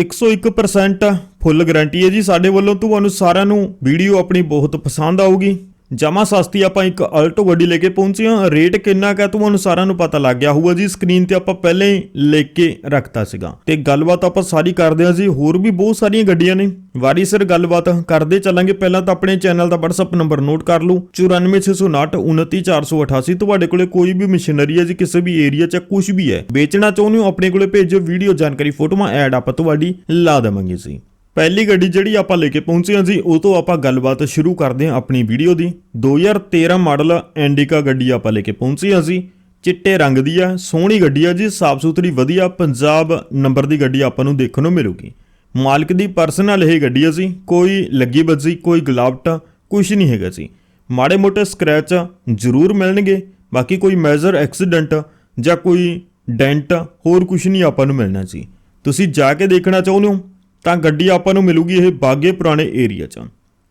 101% full guarantee ਹੈ ਜੀ। ਸਾਡੇ ਵੱਲੋਂ ਤੁਹਾਨੂੰ ਸਾਰਿਆਂ ਨੂੰ ਵੀਡੀਓ ਆਪਣੀ ਬਹੁਤ ਪਸੰਦ ਆਊਗੀ। ਜਮਾ ਸਸਤੀ ਆਪਾਂ ਇੱਕ ਅਲਟੋ ਗੱਡੀ ਲੈ ਕੇ ਪਹੁੰਚੇ ਹਾਂ। ਰੇਟ ਕਿੰਨਾ ਕਾ ਤੁਹਾਨੂੰ ਸਾਰਿਆਂ ਨੂੰ ਪਤਾ ਲੱਗ ਗਿਆ ਹੋਊਗਾ ਜੀ। ਸਕਰੀਨ ਤੇ ਆਪਾਂ ਪਹਿਲਾਂ ਹੀ ਲੈ ਕੇ ਰੱਖਤਾ ਸੀਗਾ। ਤੇ ਗੱਲਬਾਤ ਆਪਾਂ ਸਾਰੀ ਕਰਦੇ ਹਾਂ ਜੀ। ਹੋਰ ਵੀ ਬਹੁਤ ਸਾਰੀਆਂ ਗੱਡੀਆਂ ਨੇ। ਵਾਰੀ ਸਰ ਗੱਲਬਾਤ ਕਰਦੇ ਚੱਲਾਂਗੇ। ਪਹਿਲਾਂ ਤਾਂ ਆਪਣੇ ਚੈਨਲ ਦਾ WhatsApp ਨੰਬਰ ਨੋਟ ਕਰ ਲਓ। 9469 29488 ਤੁਹਾਡੇ ਕੋਲੇ ਕੋਈ ਵੀ ਮਸ਼ੀਨਰੀ ਹੈ ਜੀ, ਕਿਸੇ ਵੀ ਏਰੀਆ 'ਚ ਕੁਝ ਵੀ ਹੈ। ਵੇਚਣਾ ਚਾਹੁੰਦੇ ਹੋ, ਆਪਣੇ ਕੋਲੇ ਭੇਜੋ। ਵੀਡੀਓ ਜਾਣਕਾਰੀ ਫੋਟੋਆਂ ਐਡ ਆਪਾਂ ਤੁਹਾਡੀ ਲਾ ਦੇਵਾਂਗੇ ਜੀ। ਪਹਿਲੀ ਗੱਡੀ ਜਿਹੜੀ ਆਪਾਂ ਲੈ ਕੇ ਪਹੁੰਚੇ ਹਾਂ ਜੀ, ਉਹ ਤੋਂ ਆਪਾਂ ਗੱਲਬਾਤ ਸ਼ੁਰੂ ਕਰਦੇ ਹਾਂ ਆਪਣੀ ਵੀਡੀਓ ਦੀ। 2013 ਮਾਡਲ ਐਂਡਿਕਾ ਗੱਡੀ ਆਪਾਂ ਲੈ ਕੇ ਪਹੁੰਚੇ ਹਾਂ ਜੀ। ਚਿੱਟੇ ਰੰਗ ਦੀ ਆ, ਸੋਹਣੀ ਗੱਡੀ ਆ ਜੀ ਸਾਫ਼ ਸੁਥਰੀ ਵਧੀਆ ਪੰਜਾਬ ਨੰਬਰ ਦੀ ਗੱਡੀ ਆਪਾਂ ਨੂੰ ਦੇਖਣ ਨੂੰ ਮਿਲੂਗੀ। ਮਾਲਕ ਦੀ ਪਰਸਨਲ ਇਹ ਗੱਡੀ ਆ ਜੀ, ਕੋਈ ਲੱਗੀ ਬੱਜੀ ਕੋਈ ਗਲਾਵਟ ਕੁਝ ਨਹੀਂ ਹੈਗਾ ਜੀ। ਮਾੜੇ ਮੋਟੇ ਸਕ੍ਰੈਚ ਜ਼ਰੂਰ ਮਿਲਣਗੇ, ਬਾਕੀ ਕੋਈ ਮੇਜਰ ਐਕਸੀਡੈਂਟ ਜਾਂ ਕੋਈ ਡੈਂਟ ਹੋਰ ਕੁਝ ਨਹੀਂ ਆਪਾਂ ਨੂੰ ਮਿਲਣਾ ਜੀ। ਤੁਸੀਂ ਜਾ ਕੇ ਦੇਖਣਾ ਚਾਹੁੰਦੇ ਹੋ? ਤਾਂ ਗੱਡੀ ਆਪਾਂ ਨੂੰ ਮਿਲੂਗੀ ਇਹ ਬਾਗੇ ਪੁਰਾਣੇ ਏਰੀਆ 'ਚ।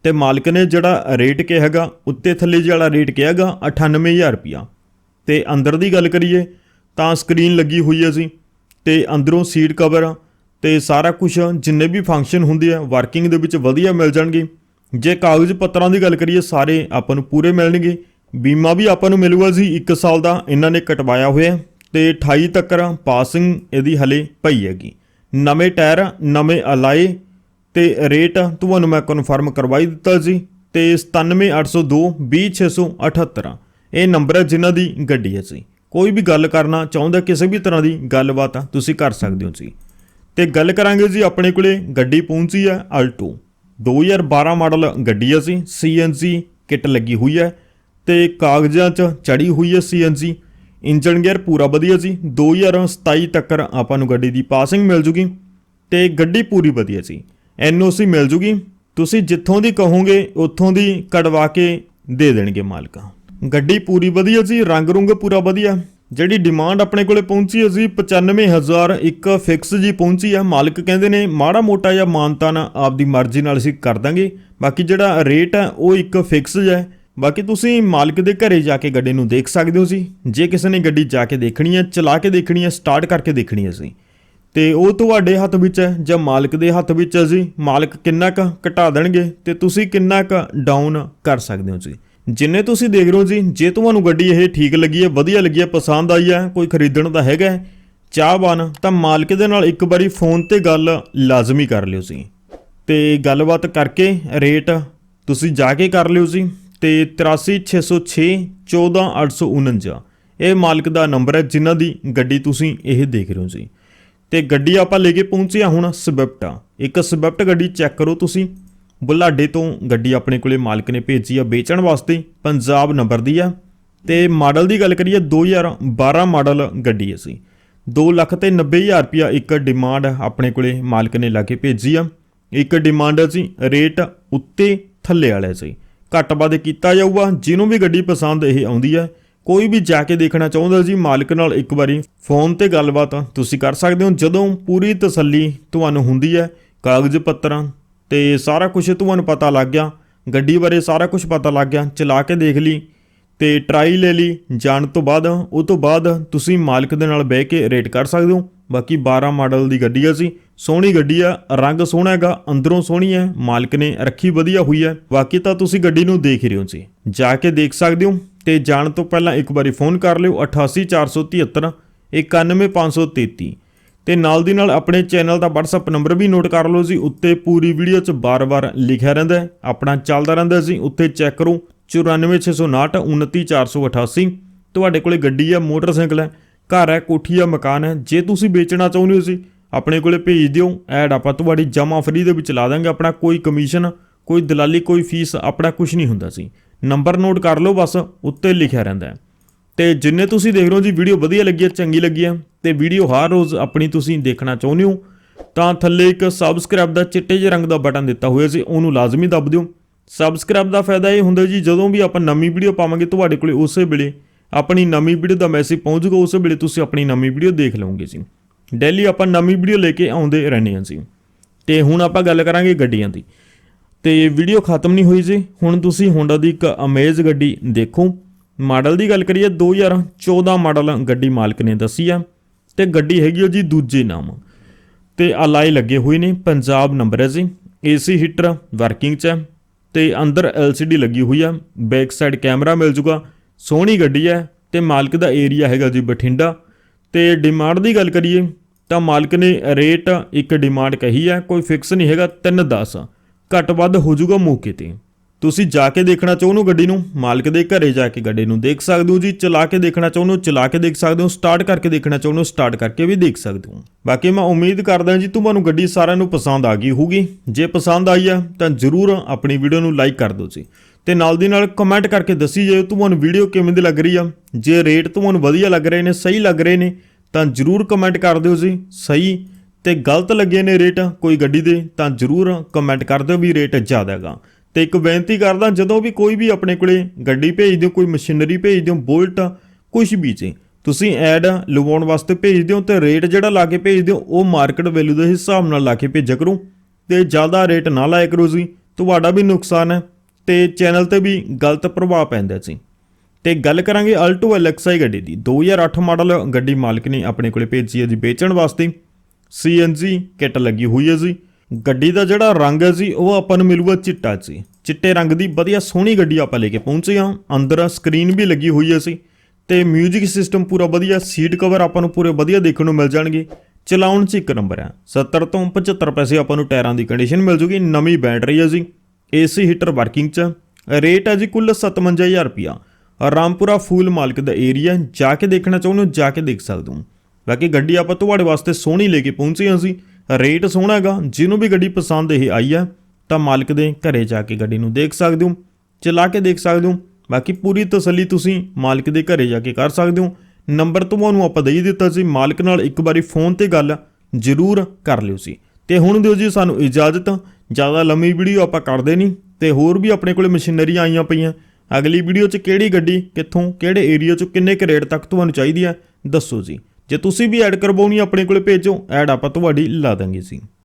ਤੇ ਮਾਲਕ ਨੇ ਜਿਹੜਾ ਰੇਟ ਕਿਹਾ ਹੈਗਾ, ਉੱਤੇ ਥੱਲੇ ਜਿਹੜਾ ਰੇਟ ਕਿਹਾ ਹੈਗਾ 98000 ਰੁਪਿਆ ਤੇ ਅੰਦਰ ਦੀ ਗੱਲ ਕਰੀਏ, ਤਾਂ ਸਕਰੀਨ ਲੱਗੀ ਹੋਈ ਹੈ ਜੀ, ਤੇ ਅੰਦਰੋਂ ਸੀਟ ਕਵਰ ਤੇ ਸਾਰਾ ਕੁਝ ਜਿੰਨੇ ਵੀ ਫੰਕਸ਼ਨ ਹੁੰਦੇ ਆ ਵਰਕਿੰਗ ਦੇ ਵਿੱਚ ਵਧੀਆ ਮਿਲ ਜਾਣਗੇ। ਜੇ ਕਾਗਜ਼ ਪੱਤਰਾਂ ਦੀ ਗੱਲ ਕਰੀਏ, ਸਾਰੇ ਆਪਾਂ ਨੂੰ ਪੂਰੇ ਮਿਲਣਗੇ। ਬੀਮਾ ਵੀ ਆਪਾਂ ਨੂੰ ਮਿਲੂਗਾ ਜੀ 1 ਸਾਲ ਦਾ, ਇਹਨਾਂ ਨੇ ਕਟਵਾਇਆ ਹੋਇਆ। ਤੇ 28 ਤੱਕ ਪਾਸਿੰਗ ਇਹਦੀ ਹਲੇ ਪਈ ਹੈਗੀ। ਨਵੇਂ ਟਾਇਰ, ਨਵੇਂ ਅਲਾਈ ਤੇ ਰੇਟ ਤੁਹਾਨੂੰ ਮੈਂ ਕਨਫਰਮ ਕਰਵਾਈ ਦਿੱਤਾ ਜੀ ਤੇ 97802 20678 ਇਹ ਨੰਬਰ ਹੈ ਜਿਨ੍ਹਾਂ ਦੀ ਗੱਡੀ ਹੈ ਜੀ। ਕੋਈ ਵੀ ਗੱਲ ਕਰਨਾ ਚਾਹੁੰਦਾ ਕਿਸੇ ਵੀ ਤਰ੍ਹਾਂ ਦੀ ਗੱਲਬਾਤ ਤੁਸੀਂ ਕਰ ਸਕਦੇ ਹੋ ਜੀ। ਤੇ ਗੱਲ ਕਰਾਂਗੇ ਜੀ ਆਪਣੇ ਕੋਲੇ ਗੱਡੀ ਪਹੁੰਚੀ ਹੈ ਅਲਟੋ 2012 ਮਾਡਲ ਗੱਡੀ ਹੈ ਜੀ। ਸੀਐਨਜੀ ਕਿੱਟ ਲੱਗੀ ਹੋਈ ਹੈ ਤੇ ਕਾਗਜ਼ਾਂ 'ਚ ਚੜੀ ਹੋਈ ਹੈ ਸੀਐਨਜੀ ਇੰਜਨ ਗੇਅਰ ਪੂਰਾ ਵਧੀਆ ਜੀ 2027 ਤੱਕ ਆਪਾਂ ਨੂੰ ਗੱਡੀ ਦੀ ਪਾਸਿੰਗ ਮਿਲ ਜੂਗੀ ਤੇ ਗੱਡੀ ਪੂਰੀ ਵਧੀਆ ਜੀ ਐਨਓਸੀ ਮਿਲ ਜੂਗੀ। ਤੁਸੀਂ ਜਿੱਥੋਂ ਦੀ ਕਹੋਗੇ, ਉੱਥੋਂ ਦੀ ਕਢਵਾ ਕੇ ਦੇ ਦੇਣਗੇ ਮਾਲਕ। ਗੱਡੀ ਪੂਰੀ ਵਧੀਆ ਜੀ ਰੰਗ ਰੁੰਗ ਪੂਰਾ ਵਧੀਆ। ਜਿਹੜੀ ਡਿਮਾਂਡ ਆਪਣੇ ਕੋਲੇ ਪਹੁੰਚੀ ਹੈ ਜੀ 95000 ਇੱਕ ਫਿਕਸ ਜੀ ਪਹੁੰਚੀ ਆ ਮਾਲਕ ਕਹਿੰਦੇ ਨੇ, ਮਾੜਾ ਮੋਟਾ ਜਾਂ ਮਾਨਤਾ ਨਾ ਆਪਦੀ ਮਰਜ਼ੀ ਨਾਲ ਅਸੀਂ ਕਰ ਦਾਂਗੇ। ਬਾਕੀ ਜਿਹੜਾ ਰੇਟ ਹੈ, ਉਹ ਇੱਕ ਫਿਕਸ ਹੈ। ਬਾਕੀ ਤੁਸੀਂ ਮਾਲਕ ਦੇ ਘਰੇ ਜਾ ਕੇ ਗੱਡੀ ਨੂੰ ਦੇਖ ਸਕਦੇ ਹੋ ਜੀ। ਜੇ ਕਿਸੇ ਨੇ ਗੱਡੀ ਜਾ ਕੇ ਦੇਖਣੀ ਹੈ, ਚਲਾ ਕੇ ਦੇਖਣੀ ਹੈ, ਸਟਾਰਟ ਕਰਕੇ ਦੇਖਣੀ ਹੈ ਜੀ। ਤੇ ਉਹ ਤੁਹਾਡੇ ਹੱਥ ਵਿੱਚ ਹੈ ਜਾਂ ਮਾਲਕ ਦੇ ਹੱਥ ਵਿੱਚ ਹੈ ਜੀ। ਮਾਲਕ ਕਿੰਨਾ ਕੁ ਘਟਾ ਦੇਣਗੇ ਤੇ ਤੁਸੀਂ ਕਿੰਨਾ ਕੁ ਡਾਊਨ ਕਰ ਸਕਦੇ ਹੋ ਜੀ। ਜਿੰਨੇ ਤੁਸੀਂ ਦੇਖ ਰਹੇ ਹੋ ਜੀ, ਜੇ ਤੁਹਾਨੂੰ ਗੱਡੀ ਇਹ ਠੀਕ ਲੱਗੀ ਹੈ, ਵਧੀਆ ਲੱਗੀ ਹੈ, ਪਸੰਦ ਆਈ ਹੈ, ਕੋਈ ਖਰੀਦਣ ਦਾ ਹੈਗਾ ਚਾਹਵਾਨ ਤਾਂ ਮਾਲਕ ਦੇ ਨਾਲ ਇੱਕ ਵਾਰੀ ਫੋਨ ਤੇ ਗੱਲ ਲਾਜ਼ਮੀ ਕਰ ਲਿਓ ਜੀ। ਤੇ ਗੱਲਬਾਤ ਕਰਕੇ ਰੇਟ ਤੁਸੀਂ ਜਾ ਕੇ ਕਰ ਲਿਓ ਜੀ। ਤੇ 83606 14849 ਇਹ ਮਾਲਕ ਦਾ ਨੰਬਰ ਹੈ, ਜਿਨ੍ਹਾਂ ਦੀ ਗੱਡੀ ਤੁਸੀਂ ਇਹ ਦੇਖ ਰਹੇ ਹੋ ਜੀ। ਤੇ ਗੱਡੀ ਆਪਾਂ ਲੈ ਕੇ ਪਹੁੰਚੇ ਹਾਂ ਹੁਣ ਸਵਿਫਟ। ਇੱਕ ਸਵਿਫਟ ਗੱਡੀ ਚੈੱਕ ਕਰੋ ਤੁਸੀਂ। ਬੁਲਾਡੇ ਤੋਂ ਗੱਡੀ ਆਪਣੇ ਕੋਲੇ ਮਾਲਕ ਨੇ ਭੇਜੀ ਆ ਵੇਚਣ ਵਾਸਤੇ, ਪੰਜਾਬ ਨੰਬਰ ਦੀ ਆ। ਤੇ ਮਾਡਲ ਦੀ ਗੱਲ ਕਰੀਏ 2012 ਮਾਡਲ ਗੱਡੀ ਹੈ ਸੀ 2 ਲੱਖ ਤੇ 90000 ਰੁਪਿਆ ਇੱਕ ਡਿਮਾਂਡ ਆਪਣੇ ਕੋਲੇ ਮਾਲਕ ਨੇ ਲਾ ਕੇ ਭੇਜੀ ਆ। ਇੱਕ ਡਿਮਾਂਡ ਸੀ ਰੇਟ ਉੱਤੇ ਥੱਲੇ ਵਾਲਾ ਸੀ ਘੱਟ ਵੱਧ ਕੀਤਾ ਜਾਊਗਾ, ਜਿਹਨੂੰ ਵੀ ਗੱਡੀ ਪਸੰਦ ਇਹ ਆਉਂਦੀ ਹੈ। ਕੋਈ ਵੀ ਜਾ ਕੇ ਦੇਖਣਾ ਚਾਹੁੰਦਾ ਜੀ ਮਾਲਕ ਨਾਲ ਇੱਕ ਵਾਰੀ ਫੋਨ ਤੇ ਗੱਲਬਾਤ ਤੁਸੀਂ ਕਰ ਸਕਦੇ ਹੋ। ਜਦੋਂ ਪੂਰੀ ਤਸੱਲੀ ਤੁਹਾਨੂੰ ਹੁੰਦੀ ਹੈ, ਕਾਗਜ਼ ਪੱਤਰਾਂ ਤੇ ਸਾਰਾ ਕੁਝ ਤੁਹਾਨੂੰ ਪਤਾ ਲੱਗ ਗਿਆ, ਗੱਡੀ ਬਾਰੇ ਸਾਰਾ ਕੁਝ ਪਤਾ ਲੱਗ ਗਿਆ, ਚਲਾ ਕੇ ਦੇਖ ਲਈ ਤੇ ਟਰਾਈ ਲੈ ਲਈ, ਜਾਣ ਤੋਂ ਬਾਅਦ, ਉਹ ਤੋਂ ਬਾਅਦ ਤੁਸੀਂ ਮਾਲਕ ਦੇ ਨਾਲ ਬਹਿ ਕੇ ਰੇਟ ਕਰ ਸਕਦੇ ਹੋ। ਬਾਕੀ 12 ਮਾਡਲ ਦੀ ਗੱਡੀ ਆ ਸੀ ਸੋਹਣੀ ਗੱਡੀ ਆ, ਰੰਗ ਸੋਹਣਾ ਹੈਗਾ, ਅੰਦਰੋਂ ਸੋਹਣੀ ਹੈ, ਮਾਲਕ ਨੇ ਰੱਖੀ ਵਧੀਆ ਹੋਈ ਹੈ। ਬਾਕੀ ਤਾਂ ਤੁਸੀਂ ਗੱਡੀ ਨੂੰ ਦੇਖ ਰਹੇ ਹੋ ਜੀ। ਜਾ ਕੇ ਦੇਖ ਸਕਦੇ ਹੋ ਤੇ ਜਾਣ ਤੋਂ ਪਹਿਲਾਂ ਇੱਕ ਵਾਰੀ ਫੋਨ ਕਰ ਲਿਓ 88473 91533 ਤੇ ਨਾਲ ਦੀ ਨਾਲ ਆਪਣੇ ਚੈਨਲ ਦਾ WhatsApp ਨੰਬਰ ਵੀ ਨੋਟ ਕਰ ਲਓ ਜੀ, ਉੱਤੇ ਪੂਰੀ ਵੀਡੀਓ 'ਚ ਬਾਰ-ਬਾਰ ਲਿਖਿਆ ਰਹਿੰਦਾ ਹੈ। ਆਪਣਾ ਚੱਲਦਾ ਰਹਿੰਦਾ ਜੀ ਉੱਤੇ ਚੈੱਕ ਕਰੋ 94659 29488 ਤੁਹਾਡੇ ਕੋਲੇ ਗੱਡੀ ਆ, ਮੋਟਰਸਾਈਕਲ ਹੈ, ਘਰ ਹੈ, ਕੋਠੀ ਆ, ਮਕਾਨ ਹੈ, ਜੇ ਤੁਸੀਂ ਵੇਚਣਾ ਚਾਹੁੰਦੇ ਹੋ ਜੀ ਆਪਣੇ ਕੋਲੇ ਭੇਜ ਦਿਓ, ਐਡ ਆਪਾਂ ਤੁਹਾਡੀ ਜਮਾ ਫਰੀ ਦੇ ਵਿੱਚ ਲਾ ਦਾਂਗੇ, ਆਪਣਾ ਕੋਈ ਕਮਿਸ਼ਨ ਕੋਈ ਦਲਾਲੀ, ਕੋਈ ਫੀਸ ਆਪਣਾ ਕੁਝ ਨਹੀਂ ਹੁੰਦਾ ਸੀ। ਨੰਬਰ ਨੋਟ ਕਰ ਲਓ ਬਸ, ਉੱਤੇ ਲਿਖਿਆ ਰਹਿੰਦਾ ਹੈ। ਤੇ ਜਿੰਨੇ ਤੁਸੀਂ ਦੇਖ ਰਹੇ ਹੋ ਜੀ ਵੀਡੀਓ ਵਧੀਆ ਲੱਗੀ ਹੈ, ਚੰਗੀ ਲੱਗੀ ਹੈ, ਤੇ ਵੀਡੀਓ ਹਰ ਰੋਜ਼ ਆਪਣੀ ਤੁਸੀਂ ਦੇਖਣਾ ਚਾਹੁੰਦੇ ਹੋ, ਤਾਂ ਥੱਲੇ ਇੱਕ ਸਬਸਕ੍ਰਾਈਬ ਦਾ ਚਿੱਟੇ ਜਿਹੇ ਰੰਗ ਦਾ ਬਟਨ ਦਿੱਤਾ ਹੋਇਆ ਸੀ, ਉਹਨੂੰ ਲਾਜ਼ਮੀ ਦੱਬ ਦਿਓ। ਸਬਸਕ੍ਰਾਈਬ ਦਾ ਫਾਇਦਾ ਇਹ ਹੁੰਦਾ ਜੀ, ਜਦੋਂ ਵੀ ਆਪਾਂ ਨਵੀਂ ਵੀਡੀਓ ਪਾਵਾਂਗੇ ਤੁਹਾਡੇ ਕੋਲੇ ਉਸੇ ਵੇਲੇ ਆਪਣੀ ਨਵੀਂ ਵੀਡੀਓ ਦਾ ਮੈਸੇਜ ਪਹੁੰਚੂਗਾ, ਉਸੇ ਵੇਲੇ ਤੁਸੀਂ ਆਪਣੀ ਨਵੀਂ ਵੀਡੀਓ ਦੇਖ ਲਓਗੇ ਜੀ। ਡੈਲੀ ਆਪਾਂ ਨਵੀਂ ਵੀਡੀਓ ਲੈ ਕੇ ਆਉਂਦੇ ਰਹਿੰਦੇ ਹਾਂ ਜੀ। ਤੇ ਹੁਣ ਆਪਾਂ ਗੱਲ ਕਰਾਂਗੇ ਗੱਡੀਆਂ ਦੀ। ਤੇ ਵੀਡੀਓ ਖਤਮ ਨਹੀਂ ਹੋਈ ਜੀ। ਹੁਣ ਤੁਸੀਂ ਹੋਂਡਾ ਦੀ ਇੱਕ ਅਮੇਜ਼ ਗੱਡੀ ਦੇਖੋ। ਮਾਡਲ ਦੀ ਗੱਲ ਕਰੀਏ 2014 ਮਾਡਲ ਗੱਡੀ ਮਾਲਕ ਨੇ ਦੱਸੀ ਆ। ਤੇ ਗੱਡੀ ਹੈਗੀ ਉਹ ਜੀ ਦੂਜੇ ਨਾਮ। ਤੇ ਅਲਾਈ ਲੱਗੇ ਹੋਏ ਨੇ, ਪੰਜਾਬ ਨੰਬਰ ਹੈ ਜੀ। ਏਸੀ ਹੀਟਰ ਵਰਕਿੰਗ 'ਚ ਹੈ। ਤੇ ਅੰਦਰ LCD ਲੱਗੀ ਹੋਈ ਆ। ਬੈਕ ਸਾਈਡ ਕੈਮਰਾ ਮਿਲ ਜੂਗਾ। ਸੋਹਣੀ ਗੱਡੀ ਹੈ। ਤੇ ਮਾਲਕ ਦਾ ਏਰੀਆ ਹੈਗਾ ਜੀ ਬਠਿੰਡਾ। ਤੇ ਡਿਮਾਂਡ ਦੀ ਗੱਲ ਕਰੀਏ ਤਾਂ ਮਾਲਕ ਨੇ ਰੇਟ ਇੱਕ ਡਿਮਾਂਡ ਕਹੀ ਹੈ, ਕੋਈ ਫਿਕਸ ਨਹੀਂ ਹੈਗਾ 310 ਘੱਟ ਵੱਧ ਹੋ ਜਾਊਗਾ ਮੌਕੇ ਤੇ। ਤੁਸੀਂ ਜਾ ਕੇ ਦੇਖਣਾ ਚਾਹੁੰਦੇ ਹੋ ਗੱਡੀ ਨੂੰ, ਮਾਲਕ ਦੇ ਘਰੇ ਜਾ ਕੇ ਗੱਡੀ ਨੂੰ ਦੇਖ ਸਕਦੇ ਹੋ ਜੀ, ਚਲਾ ਕੇ ਦੇਖਣਾ ਚਾਹੁੰਦੇ ਹੋ ਚਲਾ ਕੇ ਦੇਖ ਸਕਦੇ ਹੋ ਸਟਾਰਟ ਕਰਕੇ ਦੇਖਣਾ ਚਾਹੁੰਦੇ ਹੋ ਸਟਾਰਟ ਕਰਕੇ ਵੀ ਦੇਖ ਸਕਦੇ ਹੋ। ਬਾਕੀ ਮੈਂ ਉਮੀਦ ਕਰਦਾ ਜੀ ਤੁਹਾਨੂੰ ਗੱਡੀ ਸਾਰਿਆਂ ਨੂੰ ਪਸੰਦ ਆ ਗਈ ਹੋਊਗੀ। ਜੇ ਪਸੰਦ ਆਈ ਆ, ਤਾਂ ਜਰੂਰ ਆਪਣੀ ਵੀਡੀਓ ਨੂੰ ਲਾਈਕ ਕਰ ਦਿਓ ਜੀ। ਤੇ ਨਾਲ ਦੀ ਨਾਲ ਕਮੈਂਟ ਕਰਕੇ ਦੱਸੀ ਜਾਓ ਤੁਹਾਨੂੰ ਵੀਡੀਓ ਕਿਵੇਂ ਦੀ ਲੱਗ ਰਹੀ ਆ। ਜੇ ਰੇਟ ਤੁਹਾਨੂੰ ਵਧੀਆ ਲੱਗ ਰਹੇ ਨੇ, ਸਹੀ ਲੱਗ ਰਹੇ ਨੇ, ਤਾਂ ਜਰੂਰ ਕਮੈਂਟ ਕਰ ਦਿਓ ਜੀ। ਸਹੀ ਤੇ ਗਲਤ ਲੱਗੇ ਨੇ ਰੇਟ ਕੋਈ ਗੱਡੀ ਦੇ, ਤਾਂ ਜਰੂਰ ਕਮੈਂਟ ਕਰ ਦਿਓ ਵੀ ਰੇਟ ਜ਼ਿਆਦਾ ਹੈਗਾ। ਤੇ ਇੱਕ ਬੇਨਤੀ ਕਰਦਾ, ਜਦੋਂ ਵੀ ਕੋਈ ਵੀ ਆਪਣੇ ਕੋਲੇ ਗੱਡੀ ਭੇਜ ਦਿਓ, ਕੋਈ ਮਸ਼ੀਨਰੀ ਭੇਜ ਦਿਓ ਬੋਲਟ ਕੁਝ ਵੀ ਜੀ, ਤੁਸੀਂ ਐਡ ਲਵਾਉਣ ਵਾਸਤੇ ਭੇਜ ਦਿਓ ਤੇ ਰੇਟ ਜਿਹੜਾ ਲਾ ਕੇ ਭੇਜ ਦਿਓ, ਉਹ ਮਾਰਕੀਟ ਵੈਲਿਊ ਦੇ ਹਿਸਾਬ ਨਾਲ ਲਾ ਕੇ ਭੇਜਿਆ ਕਰੋ ਤੇ ਜ਼ਿਆਦਾ ਰੇਟ ਨਾ ਲਾਇਆ ਕਰੋ ਜੀ। ਤੁਹਾਡਾ ਵੀ ਨੁਕਸਾਨ ਹੈ। ਤੇ ਚੈਨਲ ਤੇ ਵੀ ਗਲਤ ਪ੍ਰਭਾਵ ਪੈਂਦਾ ਸੀ। ਤੇ ਗੱਲ ਕਰਾਂਗੇ ਅਲਟੋ ਐਲਐਕਸਆਈ ਗੱਡੀ ਦੀ। 2008 ਮਾਡਲ ਗੱਡੀ ਮਾਲਕ ਨੇ ਆਪਣੇ ਕੋਲੇ ਭੇਜੀ ਹੈ ਜੀ ਵੇਚਣ ਵਾਸਤੇ। ਸੀਐਨਜੀ ਕਿੱਟ ਲੱਗੀ ਹੋਈ ਹੈ ਜੀ। ਗੱਡੀ ਦਾ ਜਿਹੜਾ ਰੰਗ ਹੈ ਜੀ, ਉਹ ਆਪਾਂ ਨੂੰ ਮਿਲੂਗਾ ਚਿੱਟਾ ਜੀ। ਚਿੱਟੇ ਰੰਗ ਦੀ ਵਧੀਆ ਸੋਹਣੀ ਗੱਡੀ ਆਪਾਂ ਲੈ ਕੇ ਪਹੁੰਚੇ ਹਾਂ। ਅੰਦਰ ਸਕਰੀਨ ਵੀ ਲੱਗੀ ਹੋਈ ਹੈ ਸੀ ਤੇ 뮤직 ਸਿਸਟਮ ਪੂਰਾ ਵਧੀਆ ਸੀਟ ਕਵਰ ਆਪਾਂ ਨੂੰ ਪੂਰੇ ਵਧੀਆ ਦੇਖਣ ਨੂੰ ਮਿਲ ਜਾਣਗੇ। ਚਲਾਉਣ 'ਚ ਇੱਕ ਨੰਬਰ ਹੈ। 70 ਤੋਂ 75 ਪੈਸੇ ਆਪਾਂ ਨੂੰ ਟਾਇਰਾਂ ਦੀ ਕੰਡੀਸ਼ਨ ਮਿਲ ਜੂਗੀ। ਨਵੀਂ ਬੈਟਰੀ ਹੈ ਜੀ। ਏਸੀ ਹੀਟਰ ਵਰਕਿੰਗ 'ਚ। ਰੇਟ ਹੈ ਜੀ ਕੁੱਲ 57000 ਰੁਪਿਆ ਰਾਮਪੁਰਾ ਫੂਲ ਮਾਲਕ ਦਾ ਏਰੀਆ ਜਾ ਕੇ ਦੇਖਣਾ ਚਾਹੁੰਦੇ ਹੋ, ਜਾ ਕੇ ਦੇਖ ਸਕਦੇ ਹੋ। ਬਾਕੀ ਗੱਡੀ ਆਪਾਂ ਤੁਹਾਡੇ ਵਾਸਤੇ ਸੋਹਣੀ ਲੈ ਕੇ ਪਹੁੰਚੇ ਹਾਂ ਅਸੀਂ। ਰੇਟ ਸੋਹਣਾ ਹੈਗਾ, ਜਿਹਨੂੰ ਵੀ ਗੱਡੀ ਪਸੰਦ ਇਹ ਆਈ ਹੈ, ਤਾਂ ਮਾਲਕ ਦੇ ਘਰੇ ਜਾ ਕੇ ਗੱਡੀ ਨੂੰ ਦੇਖ ਸਕਦੇ ਹੋ, ਚਲਾ ਕੇ ਦੇਖ ਸਕਦੇ ਹੋ। ਬਾਕੀ ਪੂਰੀ ਤਸੱਲੀ ਤੁਸੀਂ ਮਾਲਕ ਦੇ ਘਰੇ ਜਾ ਕੇ ਕਰ ਸਕਦੇ ਹੋ। ਨੰਬਰ ਤੁਹਾਨੂੰ ਆਪਾਂ ਦੇ ਦਿੱਤਾ ਸੀ, ਮਾਲਕ ਨਾਲ ਇੱਕ ਵਾਰੀ ਫੋਨ ਤੇ ਗੱਲ ਜ਼ਰੂਰ ਕਰ ਲਿਓ ਸੀ। ਤੇ ਹੁਣ ਦਿਓ ਜੀ ਸਾਨੂੰ ਇਜਾਜ਼ਤ ਜ਼ਿਆਦਾ ਲੰਮੀ ਵੀਡੀਓ ਆਪਾਂ ਕਰਦੇ ਨਹੀਂ ਤੇ ਹੋਰ ਵੀ ਆਪਣੇ ਕੋਲੇ ਮਸ਼ੀਨਰੀਆਂ ਆਈਆਂ ਪਈਆਂ। ਅਗਲੀ ਵੀਡੀਓ 'ਚ ਕਿਹੜੀ ਗੱਡੀ, ਕਿੱਥੋਂ, ਕਿਹੜੇ ਏਰੀਆ 'ਚ ਕਿੰਨੇ ਕੁ ਰੇਟ ਤੱਕ ਤੁਹਾਨੂੰ ਚਾਹੀਦੀ ਹੈ, ਦੱਸੋ ਜੀ। ਜੇ ਤੁਸੀਂ ਵੀ ਐਡ ਕਰਵਾਉਣੀ ਆਪਣੇ ਕੋਲੇ ਭੇਜੋ। ਐਡ ਆਪਾਂ ਤੁਹਾਡੀ ਲਾ ਦਾਂਗੇ ਜੀ।